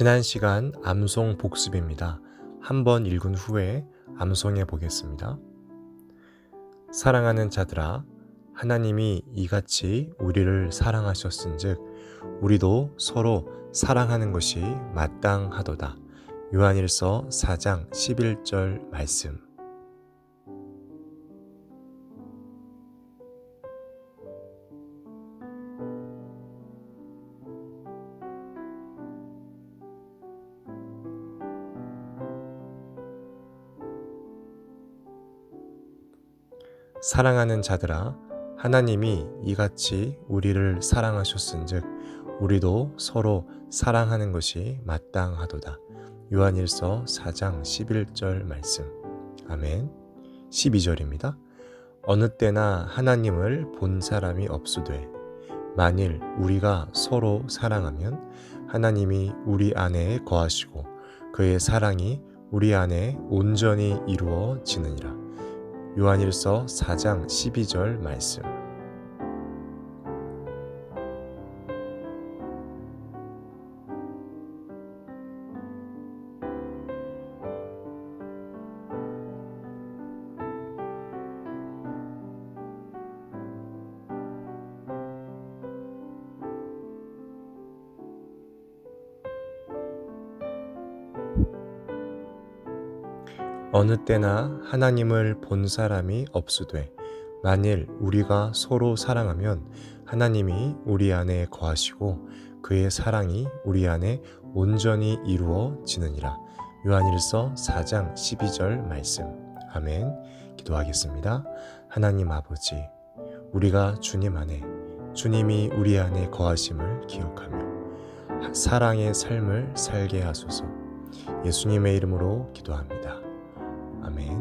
지난 시간 암송 복습입니다. 한번 읽은 후에 암송해 보겠습니다. 사랑하는 자들아, 하나님이 이같이 우리를 사랑하셨은즉 우리도 서로 사랑하는 것이 마땅하도다. 요한일서 4장 11절 말씀. 사랑하는 자들아 하나님이 이같이 우리를 사랑하셨은즉 우리도 서로 사랑하는 것이 마땅하도다. 요한일서 4장 11절 말씀. 아멘. 12절입니다. 어느 때나 하나님을 본 사람이 없으되 만일 우리가 서로 사랑하면 하나님이 우리 안에 거하시고 그의 사랑이 우리 안에 온전히 이루어지느니라. 요한일서 4장 12절 말씀. 어느 때나 하나님을 본 사람이 없으되 만일 우리가 서로 사랑하면 하나님이 우리 안에 거하시고 그의 사랑이 우리 안에 온전히 이루어지느니라. 요한일서 4장 12절 말씀. 아멘. 기도하겠습니다. 하나님 아버지, 우리가 주님 안에 주님이 우리 안에 거하심을 기억하며 사랑의 삶을 살게 하소서. 예수님의 이름으로 기도합니다. 아멘.